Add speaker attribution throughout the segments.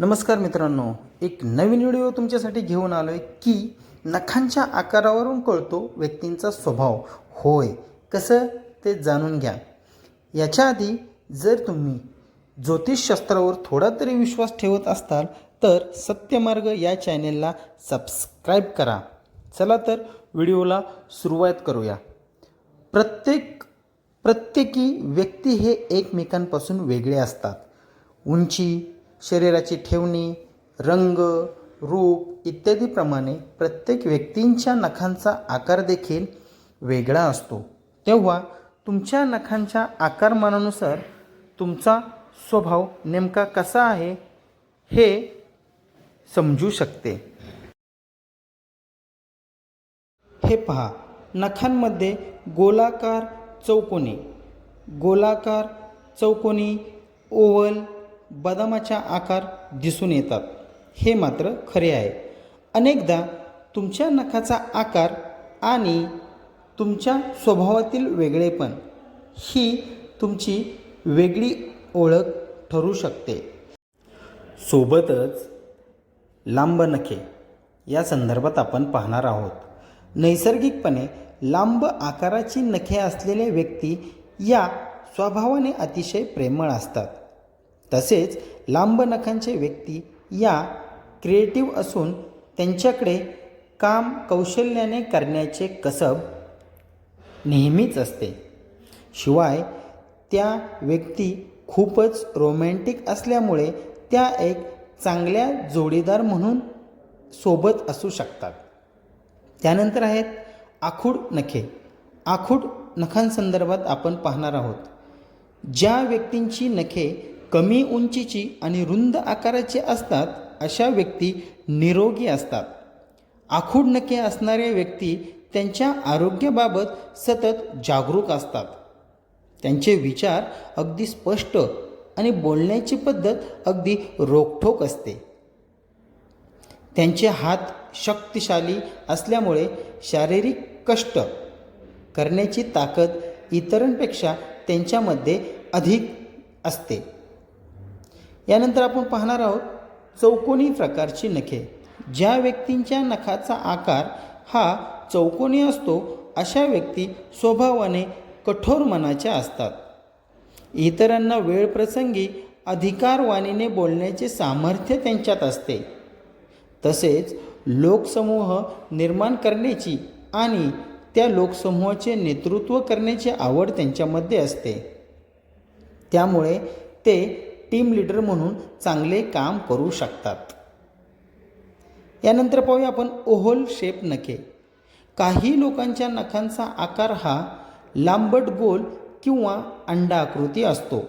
Speaker 1: नमस्कार मित्रांनो एक नवीन व्हिडिओ तुमच्यासाठी घेऊन आलो आहे की नखांच्या आकारावरून कळतो व्यक्तींचा स्वभाव. होय कसं ते जाणून घ्या. याच्या आधी जर तुम्ही ज्योतिषशास्त्रावर थोडा तरी विश्वास ठेवत असाल तर सत्यमार्ग या चॅनेलला सबस्क्राईब करा. चला तर व्हिडिओला सुरुवात करूया. प्रत्येक प्रत्येकी व्यक्ती हे एकमेकांपासून वेगळे असतात. उंची शरीराची ठेवणी रंग रूप इत्यादीप्रमाणे प्रत्येक व्यक्तींच्या नखांचा आकार देखील वेगळा असतो. तेव्हा तुमच्या नखांच्या आकारमानानुसार तुमचा स्वभाव नेमका कसा आहे हे समजू शकते. हे पहा नखांमध्ये गोलाकार चौकोनी. गोलाकार चौकोनी ओव्हल बदामाच्या आकार दिसून येतात. हे मात्र खरे आहे. अनेकदा तुमच्या नखाचा आकार आणि तुमच्या स्वभावातील वेगळेपण ही तुमची वेगळी ओळख ठरू शकते. सोबतच लांब नखे या संदर्भात आपण पाहणार आहोत. नैसर्गिकपणे लांब आकाराची नखे असलेल्या व्यक्ती या स्वभावाने अतिशय प्रेमळ असतात. तसेच लांब नखांचे व्यक्ती या क्रिएटिव्ह असून त्यांच्याकडे काम कौशल्याने करण्याचे कसब नेहमीच असते. शिवाय त्या व्यक्ती खूपच रोमॅन्टिक असल्यामुळे त्या एक चांगल्या जोडीदार म्हणून सोबत असू शकतात. त्यानंतर आहेत आखूड नखे. आखूड नखांसंदर्भात आपण पाहणार आहोत. ज्या व्यक्तींची नखे कमी उंचीची आणि रुंद आकाराची असतात अशा व्यक्ती निरोगी असतात. आखूड नखे असणाऱ्या व्यक्ती त्यांच्या आरोग्याबाबत सतत जागरूक असतात. त्यांचे विचार अगदी स्पष्ट आणि बोलण्याची पद्धत अगदी रोखठोक असते. त्यांचे हात शक्तिशाली असल्यामुळे शारीरिक कष्ट करण्याची ताकद इतरांपेक्षा त्यांच्यामध्ये अधिक असते. यानंतर आपण पाहणार आहोत चौकोनी प्रकारची नखे. ज्या व्यक्तींच्या नखाचा आकार हा चौकोनी असतो अशा व्यक्ती स्वभावाने कठोर मनाच्या असतात. इतरांना वेळप्रसंगी अधिकारवाणीने बोलण्याचे सामर्थ्य त्यांच्यात असते. तसेच लोकसमूह निर्माण करण्याची आणि त्या लोकसमूहाचे नेतृत्व करण्याची आवड त्यांच्यामध्ये असते. त्यामुळे ते टीम लीडर म्हणून चांगले काम करू शकतात. यानंतर पाहूया आपण ओहोल शेप नखे. काही लोकांच्या नखांचा आकार हा लांबट गोल किंवा अंडाकृती असतो.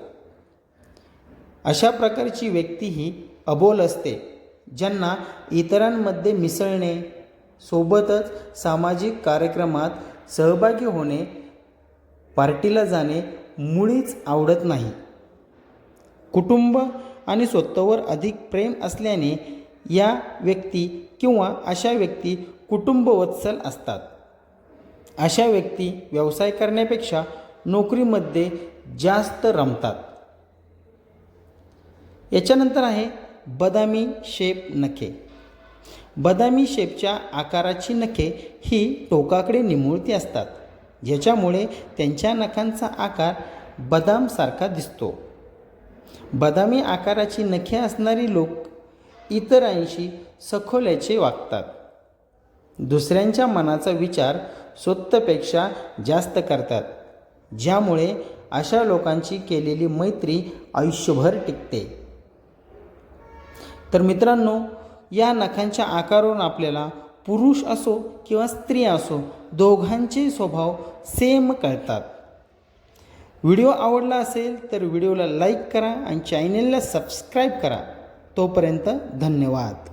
Speaker 1: अशा प्रकारची व्यक्ती ही अबोल असते ज्यांना इतरांमध्ये मिसळणे सोबतच सामाजिक कार्यक्रमात सहभागी होणे पार्टीला जाणे मुळीच आवडत नाही. कुटुंब आणि स्वतःवर अधिक प्रेम असल्याने या व्यक्ती किंवा अशा व्यक्ती कुटुंबवत्सल असतात. अशा व्यक्ती व्यवसाय करण्यापेक्षा नोकरीमध्ये जास्त रमतात. याच्यानंतर आहे बदामी शेप नखे. बदामी शेपच्या आकाराची नखे ही टोकाकडे निमुळती असतात ज्याच्यामुळे त्यांच्या नखांचा आकार बदामसारखा दिसतो. बदामी आकाराची नखे असणारी लोक इतरांशी सखोल्याचे वागतात. दुसऱ्यांच्या मनाचा विचार स्वतःपेक्षा जास्त करतात ज्यामुळे अशा लोकांची केलेली मैत्री आयुष्यभर टिकते. तर मित्रांनो या नखांच्या आकारावरून आपल्याला पुरुष असो किंवा स्त्री असो दोघांचे स्वभाव सेम कळतात. व्हिडिओ आवडला असेल तर व्हिडिओला लाईक करा आणि चॅनेलला सबस्क्राईब करा. तोपर्यंत धन्यवाद.